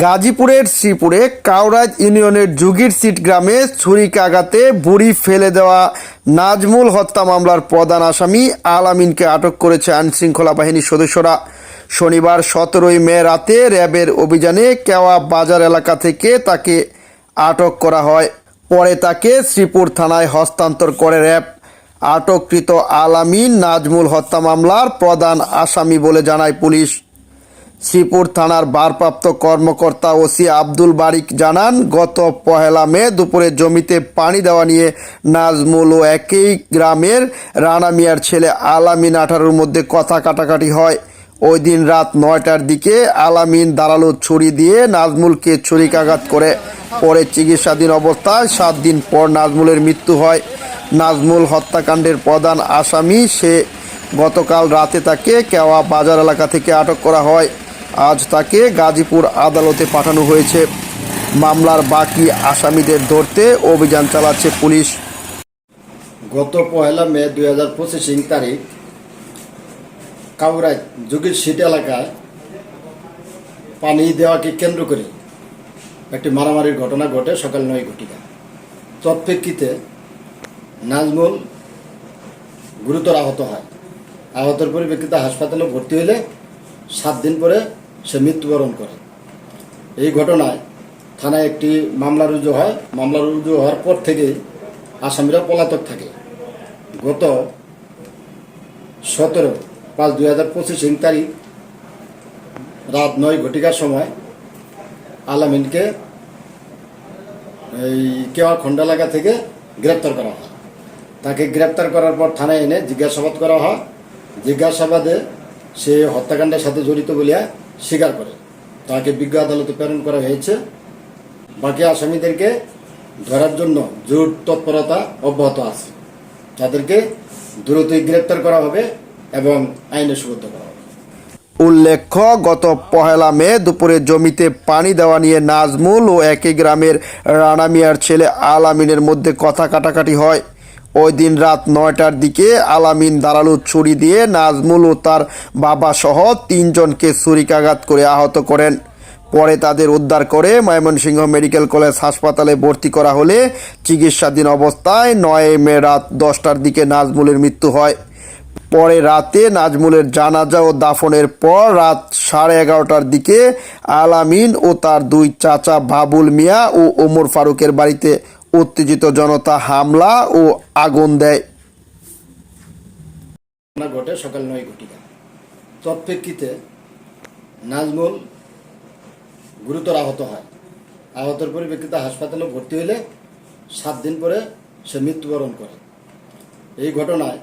গাজীপুরের শ্রীপুরে কাউরাজ ইউনিয়নের যুগির সিট গ্রামে ছুরিকাঘাতে বুড়ি ফেলে দেওয়া নাজমুল হত্যা মামলার প্রধান আসামি আলামিনকে আটক করেছে আইনশৃঙ্খলা বাহিনীর সদস্যরা। শনিবার সতেরোই মে রাতে র্যাবের অভিযানে কেওয়া বাজার এলাকা থেকে তাকে আটক করা হয়। পরে তাকে শ্রীপুর থানায় হস্তান্তর করে র্যাব। আটককৃত আলামিন নাজমুল হত্যা মামলার প্রধান আসামি বলে জানায় পুলিশ। শ্রীপুর থানার ভারপ্রাপ্ত কর্মকর্তা ওসি আব্দুল বারিক জানান, গত পহেলা মে দুপুরে জমিতে পানি দেওয়া নিয়ে নাজমুল ও একই গ্রামের রানা মিয়ার ছেলে আলামিন আঠারোর মধ্যে কথা কাটাকাটি হয়। ওই দিন রাত নয়টার দিকে আলামিন দাঁড়াল ছুরি দিয়ে নাজমুলকে ছুরিকাঘাত করে। পরে চিকিৎসাধীন অবস্থায় সাত দিন পর নাজমুলের মৃত্যু হয়। নাজমুল হত্যাকাণ্ডের প্রধান আসামি, সে গতকাল রাতে তাকে কেওয়া বাজার এলাকা থেকে আটক করা হয়। আজ তাকে গাজীপুর আদালতে পাঠানো হয়েছে। মামলার বাকি আসামিদের ধরতে অভিযান চালাচ্ছে পুলিশ। গত পহেলা মে দুই হাজার পঁচিশ তারিখ কাউরাই যুগের সিট এলাকায় পানি দেওয়াকে কেন্দ্র করে একটি মারামারির ঘটনা ঘটে সকাল নয় ঘটিকা। তৎপ্রেক্ষিতে নাজমুল গুরুতর আহত হয়। আহতের পরিপ্রেক্ষিতে হাসপাতালে ভর্তি হলে সাত দিন পরে সে মৃত্যুবরণ করে। এই ঘটনায় থানায় একটি মামলা রুজু হয়। মামলা রুজু হওয়ার পর থেকেই আসামিরা পলাতক থাকে। গত সতেরো পাঁচ দুই হাজার পঁচিশ তারিখ রাত নয় ঘটিকার সময় আলামিনকে এই কেওয়া খন্ডালাগা থেকে গ্রেপ্তার করা হয়। তাকে গ্রেপ্তার করার পর থানায় এনে জিজ্ঞাসাবাদ করা হয়। জিজ্ঞাসাবাদে সে হত্যাকাণ্ডের সাথে জড়িত বলিয়া স্বীকার করে। তাকে বিজ্ঞ আদালতে প্রেরণ করা হয়েছে। বাকি আসামিদেরকে ধরার জন্য জোর তৎপরতা অব্যাহত আছে। তাদেরকে দ্রুতই গ্রেপ্তার করা হবে এবং আইনে সুবদ্ধ করা উল্লেখ্য, গত পহেলা মে দুপুরে জমিতে পানি দেওয়া নিয়ে নাজমুল ও একই গ্রামের রানা মিয়ার ছেলে আলামিনের মধ্যে কথা কাটাকাটি হয়। ওই দিন রাত নয়টার দিকে আলামিন দাঁড়াল ছুরি দিয়ে নাজমুল ও তার বাবা সহ তিনজনকে ছুরিকাঘাত করে আহত করেন। পরে তাদের উদ্ধার করে ময়মনসিংহ মেডিকেল কলেজ হাসপাতালে ভর্তি করা হলে চিকিৎসাধীন অবস্থায় নয় মে রাত দশটার দিকে নাজমুলের মৃত্যু হয়। পরে রাতে নাজমুলের জানাজা ও দাফনের পর রাত সাড়ে এগারোটার দিকে আলামিন ও তার দুই চাচা বাবুল মিয়া ও ওমর ফারুকের বাড়িতে উত্তেজিত জনতা হামলা ও আগুন দেয়। ঘটে সকাল নয় ঘটিকা। তৎপ্রেক্ষিতে নাজমুল গুরুতর আহত হয়। আহতের পরিপ্রেক্ষিতে হাসপাতালে ভর্তি হলে সাত দিন পরে সে মৃত্যুবরণ করে। এই ঘটনায়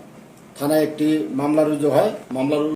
থানায় একটি মামলা রুজু হয়। মামলা